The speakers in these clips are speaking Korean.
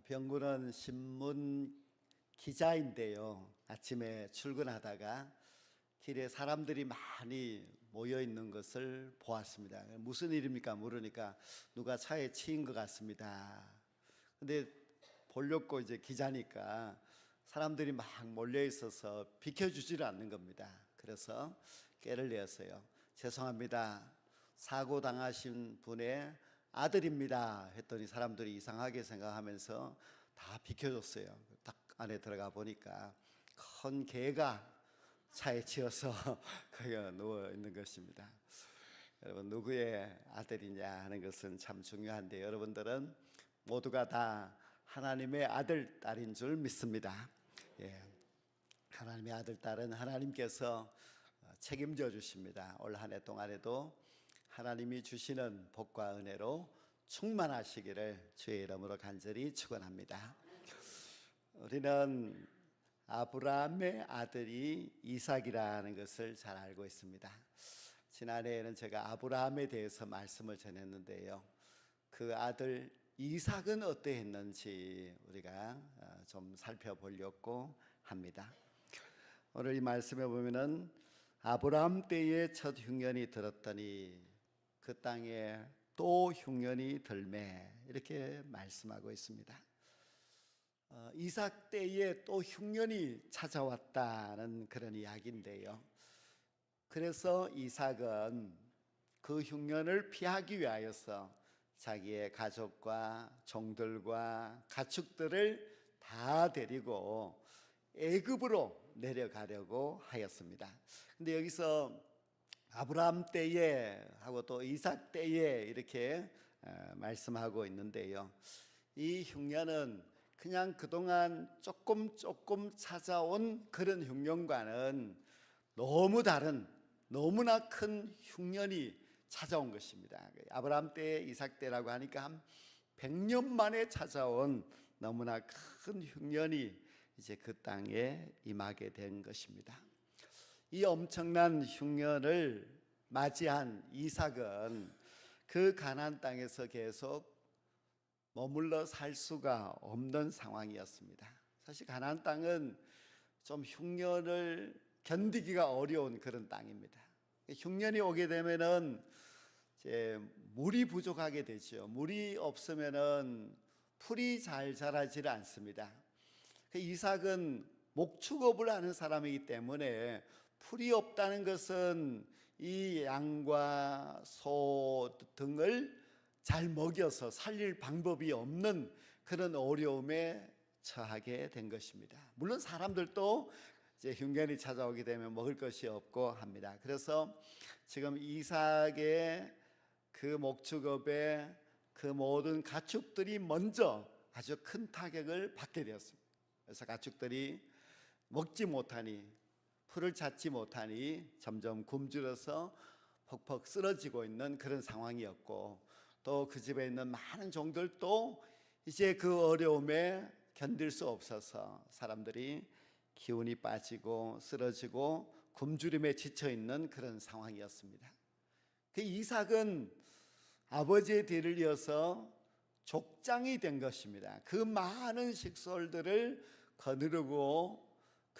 어, 병구는 신문 기자인데요. 아침에 출근하다가 길에 사람들이 많이 모여 있는 것을 보았습니다. 무슨 일입니까? 물으니까 누가 차에 치인 것 같습니다. 근데 보려고 이제 기자니까 사람들이 막 몰려 있어서 비켜주지를 않는 겁니다. 그래서 깨를 내었어요. 죄송합니다. 사고 당하신 분의 아들입니다. 했더니 사람들이 이상하게 생각하면서 다 비켜줬어요. 딱 안에 들어가 보니까 큰 개가 차에 치여서 거기 누워 있는 것입니다. 여러분 누구의 아들이냐 하는 것은 참 중요한데 여러분들은 모두가 다 하나님의 아들 딸인 줄 믿습니다. 예. 하나님의 아들 딸은 하나님께서 어, 책임져 주십니다. 올 한 해 동안에도 하나님이 주시는 복과 은혜로 충만하시기를 주의 이름으로 간절히 축원합니다. 우리는 아브라함의 아들이 이삭이라는 것을 잘 알고 있습니다. 지난해에는 제가 아브라함에 대해서 말씀을 전했는데요. 그 아들 이삭은 어떠했는지 우리가 어, 좀 살펴보려고 합니다. 오늘 이 말씀에 보면은 아브라함 때에 첫 흉년이 들었더니 그 땅에 또 흉년이 들매 이렇게 말씀하고 있습니다. 어, 이삭 때에 또 흉년이 찾아왔다는 그런 이야기인데요. 그래서 이삭은 그 흉년을 피하기 위하여서 자기의 가족과 종들과 가축들을 다 데리고 애굽으로 내려가려고 하였습니다. 근데 여기서 아브라함 때에 하고 또 이삭 때에 이렇게 어, 말씀하고 있는데요. 이 흉년은 그냥 그동안 조금 조금 찾아온 그런 흉년과는 너무 다른 너무나 큰 흉년이 찾아온 것입니다. 아브라함 때, 이삭 때라고 하니까 한 100년 만에 찾아온 너무나 큰 흉년이 이제 그 땅에 임하게 된 것입니다. 이 엄청난 흉년을 맞이한 이삭은 그 가나안 땅에서 계속 머물러 살 수가 없는 상황이었습니다. 사실 가나안 땅은 좀 흉년을 견디기가 어려운 그런 땅입니다. 흉년이 오게 되면은 이제 물이 부족하게 되죠. 물이 없으면은 풀이 잘 자라지를 않습니다. 그 이삭은 목축업을 하는 사람이기 때문에 풀이 없다는 것은 이 양과 소 등을 잘 먹여서 살릴 방법이 없는 그런 어려움에 처하게 된 것입니다. 물론 사람들도 이제 흉년이 찾아오게 되면 먹을 것이 없고 합니다. 그래서 지금 이삭의 그 목축업에 그 모든 가축들이 먼저 아주 큰 타격을 받게 되었습니다. 그래서 가축들이 먹지 못하니 풀을 찾지 못하니 점점 굶주려서 퍽퍽 쓰러지고 있는 그런 상황이었고 또 그 집에 있는 많은 종들도 이제 그 어려움에 견딜 수 없어서 사람들이 기운이 빠지고 쓰러지고 굶주림에 지쳐 있는 그런 상황이었습니다. 그 이삭은 아버지의 뒤를 이어서 족장이 된 것입니다. 그 많은 식솔들을 거느리고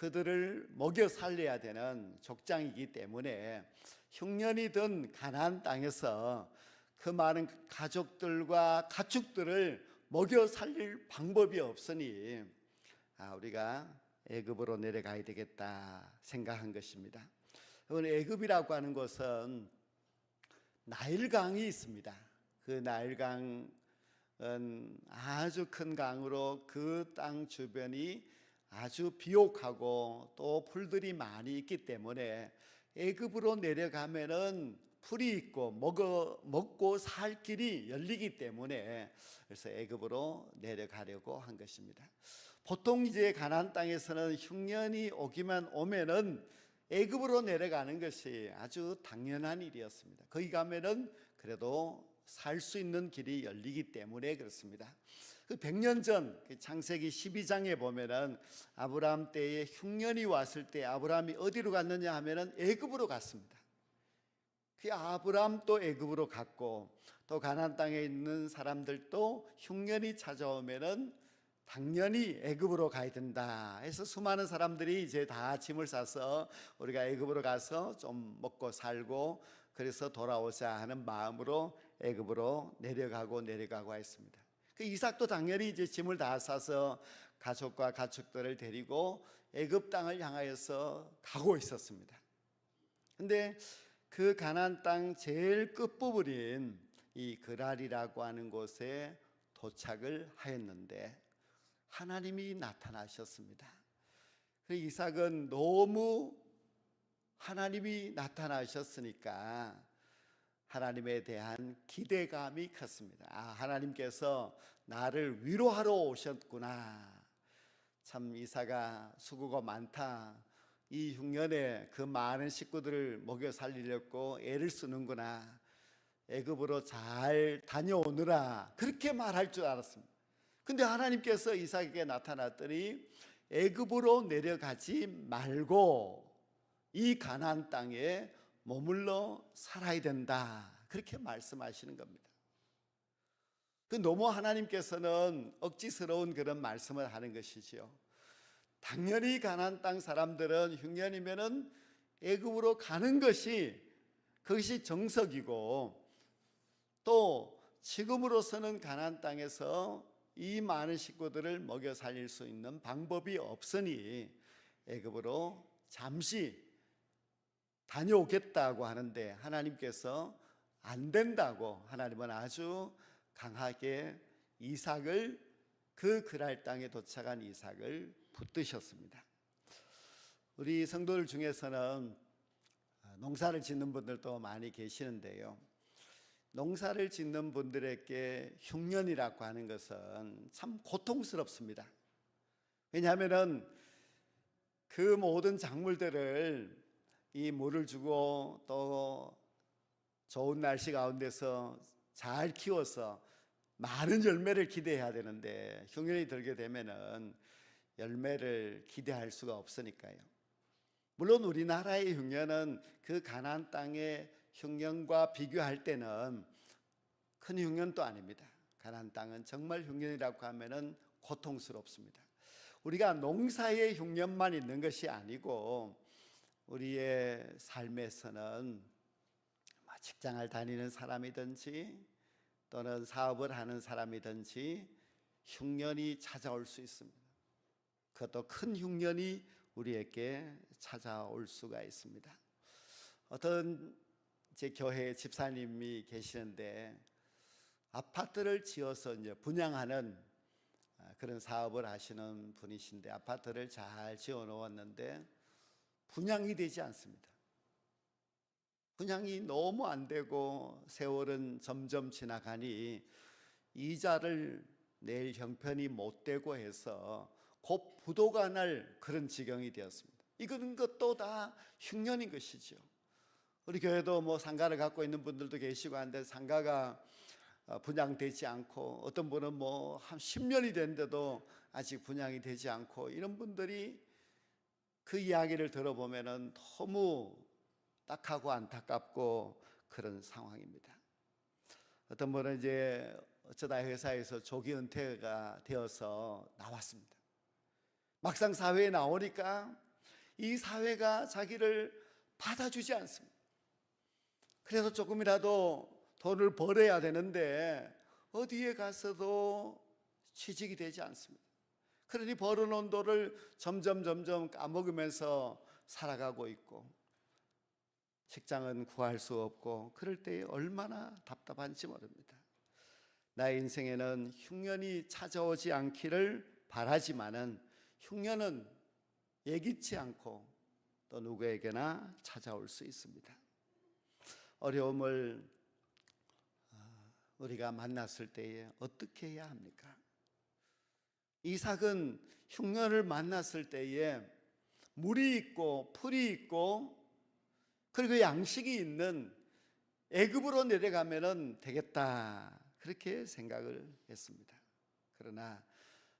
그들을 먹여 살려야 되는 족장이기 때문에 흉년이 든 가나안 땅에서 그 많은 가족들과 가축들을 먹여 살릴 방법이 없으니 아, 우리가 애굽으로 내려가야 되겠다 생각한 것입니다. 애굽이라고 하는 것은 나일강이 있습니다. 그 나일강은 아주 큰 강으로 그 땅 주변이 아주 비옥하고 또 풀들이 많이 있기 때문에 애굽으로 내려가면은 풀이 있고 먹어 먹고 살 길이 열리기 때문에 그래서 애굽으로 내려가려고 한 것입니다. 보통 이제 가나안 땅에서는 흉년이 오기만 오면은 애굽으로 내려가는 것이 아주 당연한 일이었습니다. 거기 가면은 그래도 살 수 있는 길이 열리기 때문에 그렇습니다. 그 100년 전 창세기 12장에 보면은 아브라함 때에 흉년이 왔을 때 아브라함이 어디로 갔느냐 하면은 애굽으로 갔습니다. 그 아브라함 또 애굽으로 갔고 또 가나안 땅에 있는 사람들도 흉년이 찾아오면은 당연히 애굽으로 가야 된다. 해서 수많은 사람들이 이제 다 짐을 싸서 우리가 애굽으로 가서 좀 먹고 살고 그래서 돌아오자 하는 마음으로 애굽으로 내려가고 내려가고 했습니다. 그 이삭도 당연히 이제 짐을 다 싸서 가족과 가축들을 데리고 애굽 땅을 향하여서 가고 있었습니다. 근데 그 가나안 땅 제일 끝부분인 이 그랄이라고 하는 곳에 도착을 하였는데 하나님이 나타나셨습니다. 그 이삭은 너무 하나님이 나타나셨으니까 하나님에 대한 기대감이 컸습니다. 아, 하나님께서 나를 위로하러 오셨구나. 참 이사가 수고가 많다. 이 흉년에 그 많은 식구들을 먹여 살리려고 애를 쓰는구나. 애굽으로 잘 다녀오느라 그렇게 말할 줄 알았습니다. 근데 하나님께서 이삭에게 나타났더니 애굽으로 내려가지 말고 이 가나안 땅에 머물러 살아야 된다. 그렇게 말씀하시는 겁니다. 그 너무 하나님께서는 억지스러운 그런 말씀을 하는 것이지요. 당연히 가나안 땅 사람들은 흉년이면은 애굽으로 가는 것이 그것이 정석이고 또 지금으로서는 가나안 땅에서 이 많은 식구들을 먹여 살릴 수 있는 방법이 없으니 애굽으로 잠시 다녀오겠다고 하는데 하나님께서 안 된다고 하나님은 아주 강하게 이삭을 그 그랄 땅에 도착한 이삭을 붙드셨습니다. 우리 성도들 중에서는 농사를 짓는 분들도 많이 계시는데요. 농사를 짓는 분들에게 흉년이라고 하는 것은 참 고통스럽습니다. 왜냐하면은 그 모든 작물들을 이 물을 주고 또 좋은 날씨 가운데서 잘 키워서 많은 열매를 기대해야 되는데 흉년이 들게 되면은 열매를 기대할 수가 없으니까요. 물론 우리나라의 흉년은 그 가나안 땅의 흉년과 비교할 때는 큰 흉년도 아닙니다. 가나안 땅은 정말 흉년이라고 하면은 고통스럽습니다. 우리가 농사의 흉년만 있는 것이 아니고 우리의 삶에서는 뭐 직장을 다니는 사람이든지 또는 사업을 하는 사람이든지 흉년이 찾아올 수 있습니다. 그것도 큰 흉년이 우리에게 찾아올 수가 있습니다. 어떤 제 교회 집사님이 계시는데 아파트를 지어서 이제 분양하는 아, 그런 사업을 하시는 분이신데 아파트를 잘 지어 놓았는데 분양이 되지 않습니다. 분양이 너무 안 되고 세월은 점점 지나가니 이자를 낼 형편이 못 되고 해서 곧 부도가 날 그런 지경이 되었습니다. 이거는 것도 다 흉년인 것이죠. 우리 교회도 뭐 상가를 갖고 있는 분들도 계시고 한데 상가가 어, 분양되지 않고 어떤 분은 뭐 한 10년이 됐는데도 아직 분양이 되지 않고 이런 분들이 그 이야기를 들어보면은 너무 딱하고 안타깝고 그런 상황입니다. 어떤 분은 이제 어쩌다 회사에서 조기 은퇴가 되어서 나왔습니다. 막상 사회에 나오니까 이 사회가 자기를 받아주지 않습니다. 그래서 조금이라도 돈을 벌어야 되는데 어디에 가서도 취직이 되지 않습니다. 그러니 벌어놓은 돈을 점점 점점 까먹으면서 살아가고 있고 직장은 구할 수 없고 그럴 때 얼마나 답답한지 모릅니다. 나의 인생에는 흉년이 찾아오지 않기를 바라지만은 흉년은 예기치 않고 또 누구에게나 찾아올 수 있습니다. 어려움을 아, 우리가 만났을 때에 어떻게 해야 합니까? 이삭은 흉년을 만났을 때에 물이 있고 풀이 있고 그리고 양식이 있는 애굽으로 내려가면은 되겠다 그렇게 생각을 했습니다. 그러나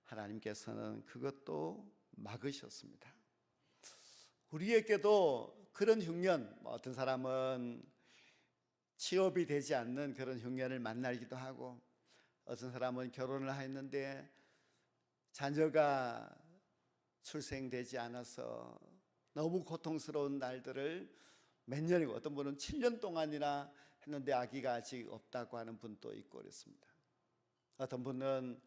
하나님께서는 그것도 막으셨습니다. 우리에게도 그런 흉년, 뭐 어떤 사람은 취업이 되지 않는 그런 흉년을 만나기도 하고, 어떤 사람은 결혼을 했는데 자녀가 출생되지 않아서 너무 고통스러운 날들을 몇 년이고 어떤 분은 7년 동안이나 했는데 아기가 아직 없다고 하는 분도 있고 그랬습니다. 어떤 분은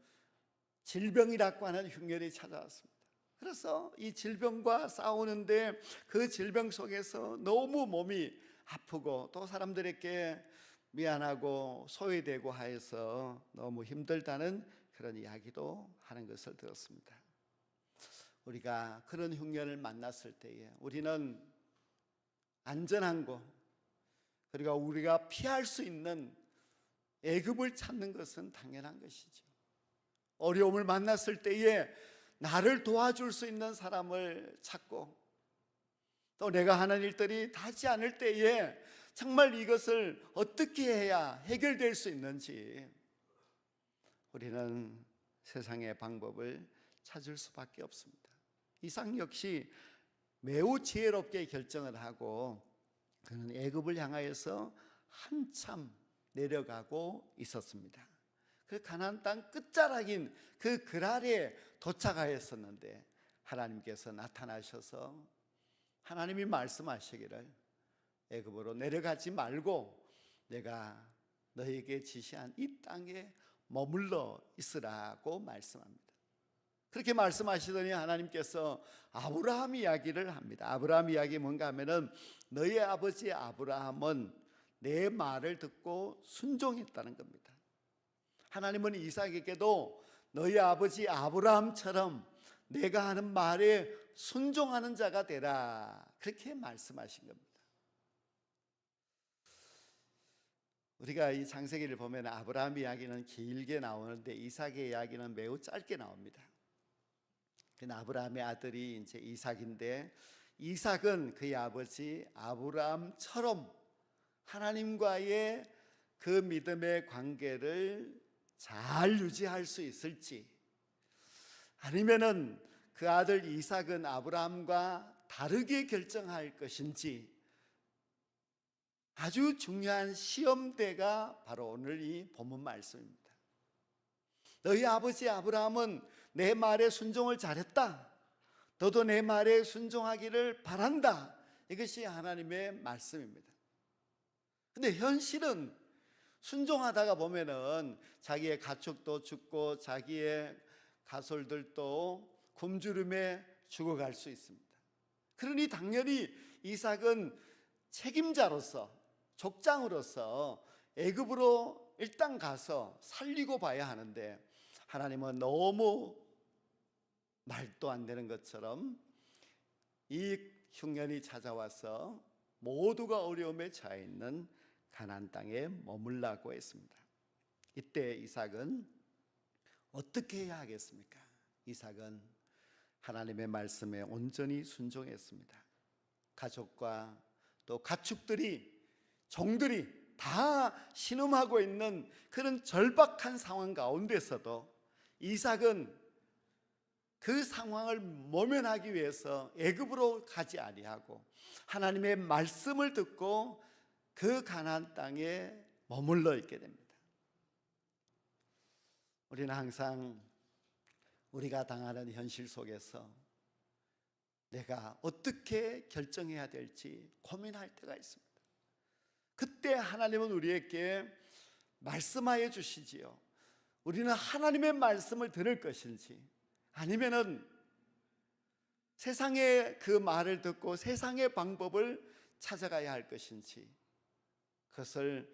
질병이라고 하는 흉년이 찾아왔습니다. 그래서 이 질병과 싸우는데 그 질병 속에서 너무 몸이 아프고 또 사람들에게 미안하고 소외되고 하여서 너무 힘들다는 그런 이야기도 하는 것을 들었습니다. 우리가 그런 흉년을 만났을 때에 우리는 안전한 곳 그리고 우리가 피할 수 있는 애급을 찾는 것은 당연한 것이죠. 어려움을 만났을 때에 나를 도와줄 수 있는 사람을 찾고 또 내가 하는 일들이 닿지 않을 때에 정말 이것을 어떻게 해야 해결될 수 있는지 우리는 세상의 방법을 찾을 수밖에 없습니다. 이상 역시 매우 지혜롭게 결정을 하고 그는 애굽을 향하여서 한참 내려가고 있었습니다. 그 가나안 땅 끝자락인 그 그랄에 도착하였었는데 하나님께서 나타나셔서 하나님이 말씀하시기를 애굽으로 내려가지 말고 내가 너에게 지시한 이 땅에 머물러 있으라고 말씀합니다. 그렇게 말씀하시더니 하나님께서 아브라함 이야기를 합니다. 아브라함 이야기 뭔가 하면은 너의 아버지 아브라함은 내 말을 듣고 순종했다는 겁니다. 하나님은 이삭에게도 너희 아버지 아브라함처럼 내가 하는 말에 순종하는 자가 되라. 그렇게 말씀하신 겁니다. 우리가 이 창세기를 보면 아브라함 이야기는 길게 나오는데 이삭의 이야기는 매우 짧게 나옵니다. 그 아브라함의 아들이 이제 이삭인데 이삭은 그의 아버지 아브라함처럼 하나님과의 그 믿음의 관계를 잘 유지할 수 있을지 아니면은 그 아들 이삭은 아브라함과 다르게 결정할 것인지 아주 중요한 시험대가 바로 오늘 이 본문 말씀입니다. 너희 아버지 아브라함은 내 말에 순종을 잘했다. 너도 내 말에 순종하기를 바란다. 이것이 하나님의 말씀입니다. 근데 현실은 순종하다가 보면은 자기의 가축도 죽고 자기의 가솔들도 굶주림에 죽어갈 수 있습니다. 그러니 당연히 이삭은 책임자로서 족장으로서 애굽으로 일단 가서 살리고 봐야 하는데 하나님은 너무 말도 안 되는 것처럼 이 흉년이 찾아와서 모두가 어려움에 처해 있는 가나안 땅에 머물라고 했습니다. 이때 이삭은 어떻게 해야 하겠습니까? 이삭은 하나님의 말씀에 온전히 순종했습니다. 가족과 또 가축들이 종들이 다 신음하고 있는 그런 절박한 상황 가운데서도 이삭은 그 상황을 모면하기 위해서 애굽으로 가지 아니하고 하나님의 말씀을 듣고 그 가나안 땅에 머물러 있게 됩니다. 우리는 항상 우리가 당하는 현실 속에서 내가 어떻게 결정해야 될지 고민할 때가 있습니다. 그때 하나님은 우리에게 말씀하여 주시지요. 우리는 하나님의 말씀을 들을 것인지 아니면은 세상의 그 말을 듣고 세상의 방법을 찾아가야 할 것인지 그것을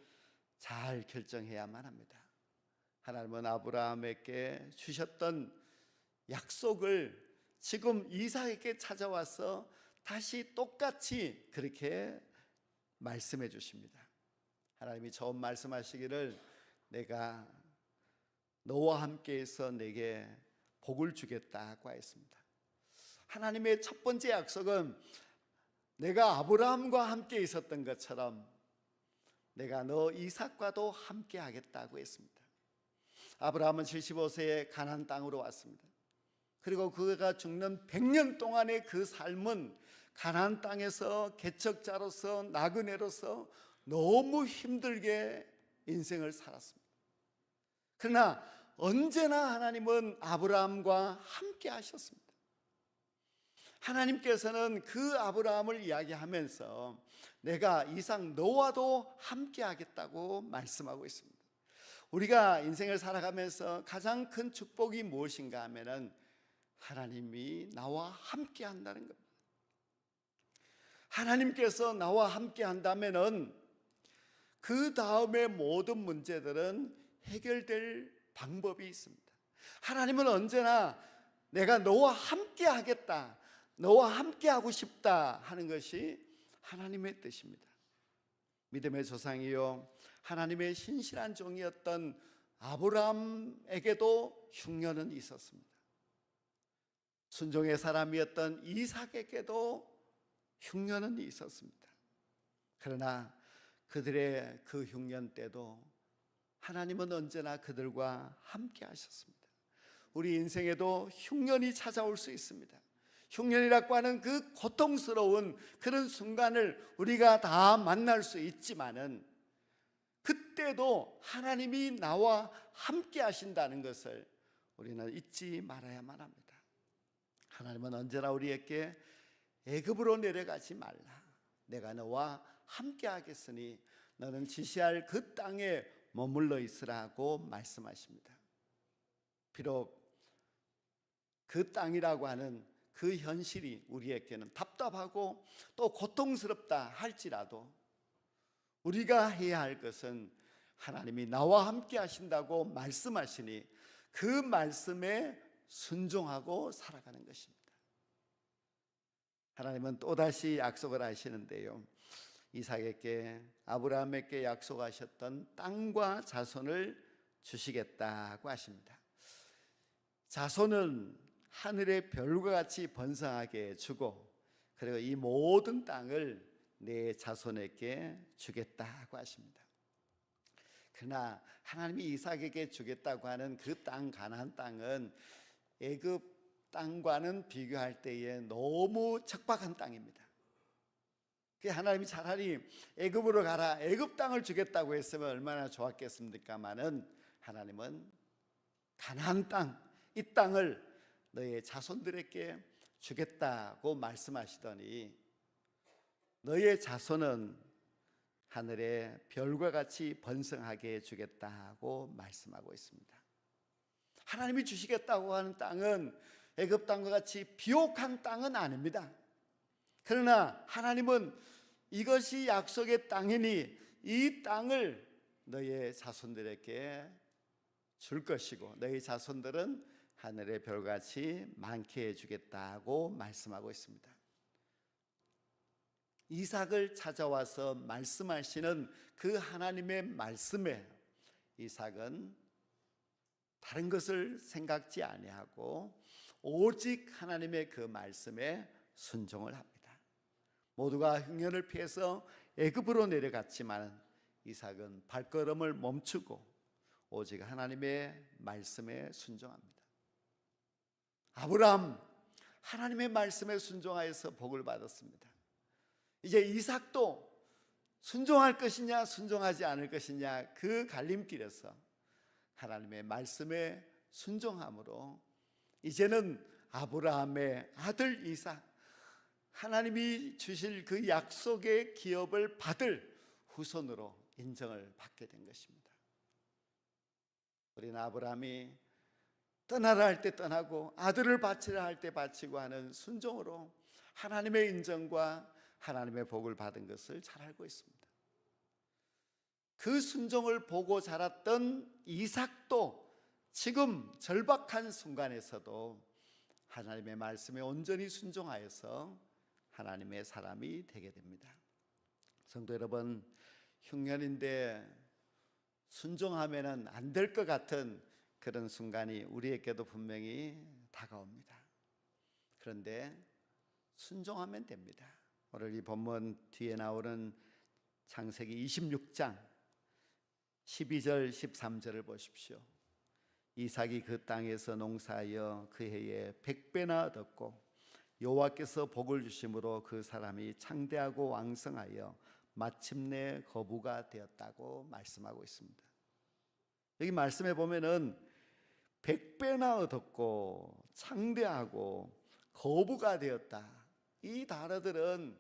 잘 결정해야만 합니다. 하나님은 아브라함에게 주셨던 약속을 지금 이삭에게 찾아와서 다시 똑같이 그렇게 말씀해 주십니다. 하나님이 처음 말씀하시기를 내가 너와 함께해서 내게 복을 주겠다고 했습니다. 하나님의 첫 번째 약속은 내가 아브라함과 함께 있었던 것처럼 내가 너 이삭과도 함께 하겠다고 했습니다. 아브라함은 75세에 가난 땅으로 왔습니다. 그리고 그가 죽는 100년 동안의 그 삶은 가난 땅에서 개척자로서 나그네로서 너무 힘들게 인생을 살았습니다. 그러나 언제나 하나님은 아브라함과 함께 하셨습니다. 하나님께서는 그 아브라함을 이야기하면서 내가 이상 너와도 함께 하겠다고 말씀하고 있습니다. 우리가 인생을 살아가면서 가장 큰 축복이 무엇인가 하면은 하나님이 나와 함께 한다는 겁니다. 하나님께서 나와 함께 한다면은 그 다음에 모든 문제들은 해결될 방법이 있습니다. 하나님은 언제나 내가 너와 함께 하겠다, 너와 함께 하고 싶다 하는 것이 하나님의 뜻입니다. 믿음의 조상이요, 하나님의 신실한 종이었던 아브라함에게도 흉년은 있었습니다. 순종의 사람이었던 이삭에게도 흉년은 있었습니다. 그러나 그들의 그 흉년 때도 하나님은 언제나 그들과 함께 하셨습니다. 우리 인생에도 흉년이 찾아올 수 있습니다. 흉년이라고 하는 그 고통스러운 그런 순간을 우리가 다 만날 수 있지만은 그때도 하나님이 나와 함께 하신다는 것을 우리는 잊지 말아야만 합니다. 하나님은 언제나 우리에게 애굽으로 내려가지 말라. 내가 너와 함께 하겠으니 너는 지시할 그 땅에 머물러 있으라고 말씀하십니다. 비록 그 땅이라고 하는 그 현실이 우리에게는 답답하고 또 고통스럽다 할지라도 우리가 해야 할 것은 하나님이 나와 함께 하신다고 말씀하시니 그 말씀에 순종하고 살아가는 것입니다. 하나님은 또다시 약속을 하시는데요. 이삭에게 아브라함에게 약속하셨던 땅과 자손을 주시겠다고 하십니다. 자손은 하늘의 별과 같이 번성하게 주고 그리고 이 모든 땅을 내 자손에게 주겠다고 하십니다. 그러나 하나님이 이삭에게 주겠다고 하는 그 땅 가나안 땅은 애굽 땅과는 비교할 때에 너무 척박한 땅입니다. 그 하나님이 차라리 애굽으로 가라 애굽 땅을 주겠다고 했으면 얼마나 좋았겠습니까마는 하나님은 가나안 땅 이 땅을 너의 자손들에게 주겠다고 말씀하시더니 너의 자손은 하늘의 별과 같이 번성하게 주겠다고 말씀하고 있습니다. 하나님이 주시겠다고 하는 땅은 애굽 땅과 같이 비옥한 땅은 아닙니다. 그러나 하나님은 이것이 약속의 땅이니 이 땅을 너의 자손들에게 줄 것이고 너희 자손들은 하늘의 별같이 많게 해주겠다고 말씀하고 있습니다. 이삭을 찾아와서 말씀하시는 그 하나님의 말씀에 이삭은 다른 것을 생각지 아니하고 오직 하나님의 그 말씀에 순종을 합니다. 모두가 흉년을 피해서 애굽으로 내려갔지만 이삭은 발걸음을 멈추고 오직 하나님의 말씀에 순종합니다. 아브라함 하나님의 말씀에 순종하여서 복을 받았습니다. 이제 이삭도 순종할 것이냐 순종하지 않을 것이냐 그 갈림길에서 하나님의 말씀에 순종함으로 이제는 아브라함의 아들 이삭 하나님이 주실 그 약속의 기업을 받을 후손으로 인정을 받게 된 것입니다. 우리는 아브라함이 떠나라 할 때 떠나고 아들을 바치라 할 때 바치고 하는 순종으로 하나님의 인정과 하나님의 복을 받은 것을 잘 알고 있습니다. 그 순종을 보고 자랐던 이삭도 지금 절박한 순간에서도 하나님의 말씀에 온전히 순종하여서 하나님의 사람이 되게 됩니다. 성도 여러분, 흉년인데 순종하면은 안 될 것 같은 그런 순간이 우리에게도 분명히 다가옵니다. 그런데 순종하면 됩니다. 오늘 이 본문 뒤에 나오는 창세기 26장 12절 13절을 보십시오. 이삭이 그 땅에서 농사하여 그 해에 백배나 얻었고 여호와께서 복을 주심으로 그 사람이 창대하고 왕성하여 마침내 거부가 되었다고 말씀하고 있습니다. 여기 말씀해 보면은 백배나 얻었고 창대하고 거부가 되었다. 이 단어들은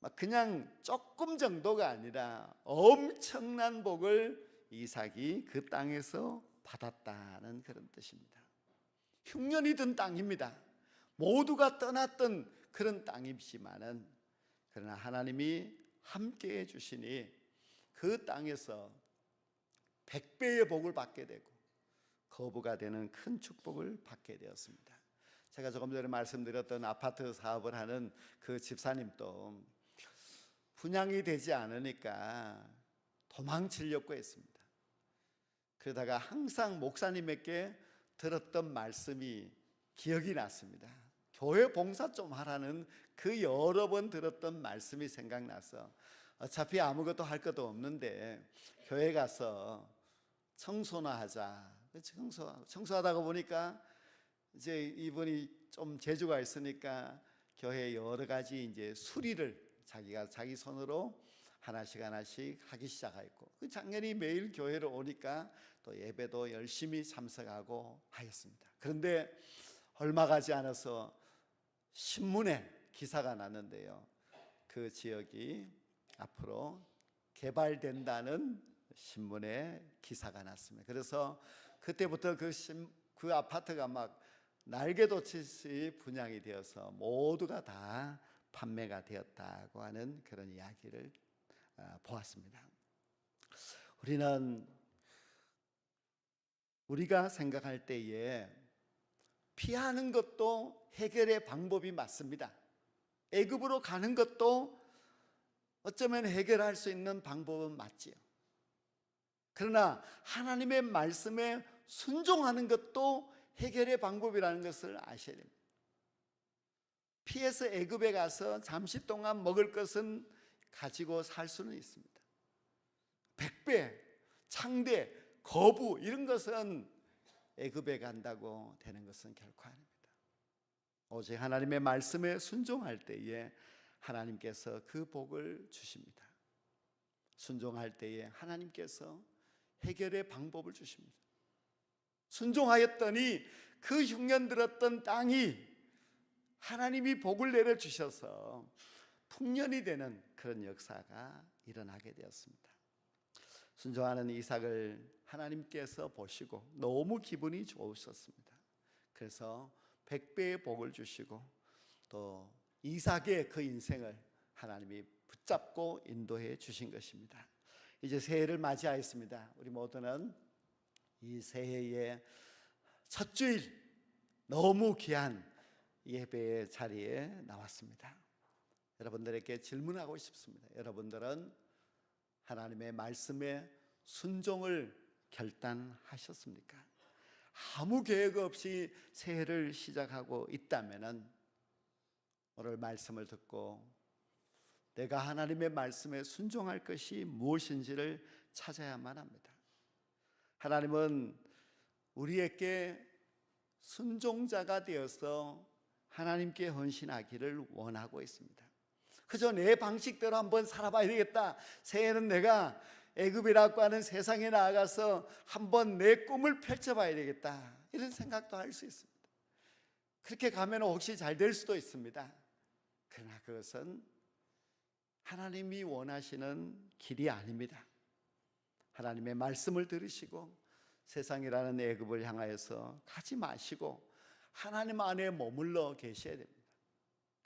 막 그냥 조금 정도가 아니라 엄청난 복을 이삭이 그 땅에서 받았다는 그런 뜻입니다. 흉년이 든 땅입니다. 모두가 떠났던 그런 땅이지만은 그러나 하나님이 함께 해 주시니 그 땅에서 백배의 복을 받게 되고 거부가 되는 큰 축복을 받게 되었습니다. 제가 조금 전에 말씀드렸던 아파트 사업을 하는 그 집사님도 분양이 되지 않으니까 도망치려고 했습니다. 그러다가 항상 목사님에게 들었던 말씀이 기억이 났습니다. 교회 봉사 좀 하라는 그 여러 번 들었던 말씀이 생각나서 어차피 아무것도 할 것도 없는데 교회 가서 청소나 하자. 청소 청소하다가 보니까 이제 이분이 좀 재주가 있으니까 교회 여러 가지 이제 수리를 자기가 자기 손으로 하나씩 하나씩 하기 시작했고 그 작년이 매일 교회로 오니까 또 예배도 열심히 참석하고 하였습니다. 그런데 얼마 가지 않아서 신문에 기사가 났는데요. 그 지역이 앞으로 개발된다는 신문에 기사가 났습니다. 그래서 그때부터 그, 신, 그 아파트가 막 날개돋듯이 분양이 되어서 모두가 다 판매가 되었다고 하는 그런 이야기를 아, 보았습니다. 우리는 우리가 생각할 때에 피하는 것도 해결의 방법이 맞습니다. 애굽으로 가는 것도 어쩌면 해결할 수 있는 방법은 맞지요. 그러나 하나님의 말씀에 순종하는 것도 해결의 방법이라는 것을 아셔야 됩니다. 피해서 애굽에 가서 잠시 동안 먹을 것은 가지고 살 수는 있습니다. 백배, 창대, 거부 이런 것은 애굽에 간다고 되는 것은 결코 아닙니다. 오직 하나님의 말씀에 순종할 때에 하나님께서 그 복을 주십니다. 순종할 때에 하나님께서 해결의 방법을 주십니다. 순종하였더니 그 흉년 들었던 땅이 하나님이 복을 내려 주셔서 풍년이 되는 그런 역사가 일어나게 되었습니다. 순종하는 이삭을 하나님께서 보시고 너무 기분이 좋으셨습니다. 그래서 백배의 복을 주시고 또 이삭의 그 인생을 하나님이 붙잡고 인도해 주신 것입니다. 이제 새해를 맞이하였습니다. 우리 모두는 이 새해의 첫 주일 너무 귀한 예배의 자리에 나왔습니다. 여러분들에게 질문하고 싶습니다. 여러분들은 하나님의 말씀에 순종을 결단하셨습니까? 아무 계획 없이 새해를 시작하고 있다면은 오늘 말씀을 듣고 내가 하나님의 말씀에 순종할 것이 무엇인지를 찾아야만 합니다. 하나님은 우리에게 순종자가 되어서 하나님께 헌신하기를 원하고 있습니다. 그저 내 방식대로 한번 살아봐야 되겠다. 새해는 내가 애굽이라고 하는 세상에 나아가서 한번 내 꿈을 펼쳐봐야 되겠다. 이런 생각도 할 수 있습니다. 그렇게 가면 혹시 잘 될 수도 있습니다. 그러나 그것은 하나님이 원하시는 길이 아닙니다. 하나님의 말씀을 들으시고 세상이라는 애굽을 향하여서 가지 마시고 하나님 안에 머물러 계셔야 됩니다.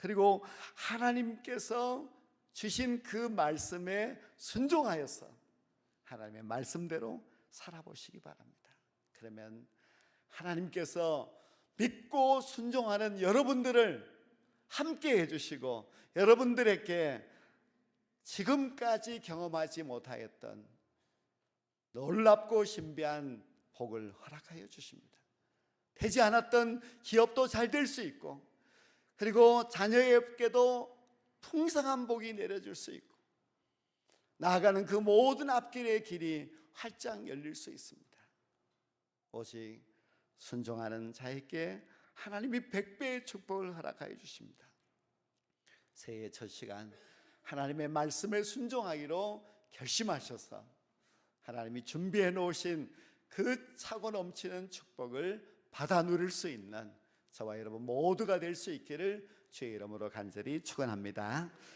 그리고 하나님께서 주신 그 말씀에 순종하여서 하나님의 말씀대로 살아보시기 바랍니다. 그러면 하나님께서 믿고 순종하는 여러분들을 함께 해주시고 여러분들에게 지금까지 경험하지 못하였던 놀랍고 신비한 복을 허락하여 주십니다. 되지 않았던 기업도 잘 될 수 있고, 그리고 자녀에게도 풍성한 복이 내려줄 수 있고, 나아가는 그 모든 앞길의 길이 활짝 열릴 수 있습니다. 오직 순종하는 자에게 하나님이 백배의 축복을 허락하여 주십니다. 새해 첫 시간 하나님의 말씀에 순종하기로 결심하셔서 하나님이 준비해 놓으신 그 차고 넘치는 축복을 받아 누릴 수 있는 저와 여러분 모두가 될 수 있기를 주의 이름으로 간절히 축원합니다.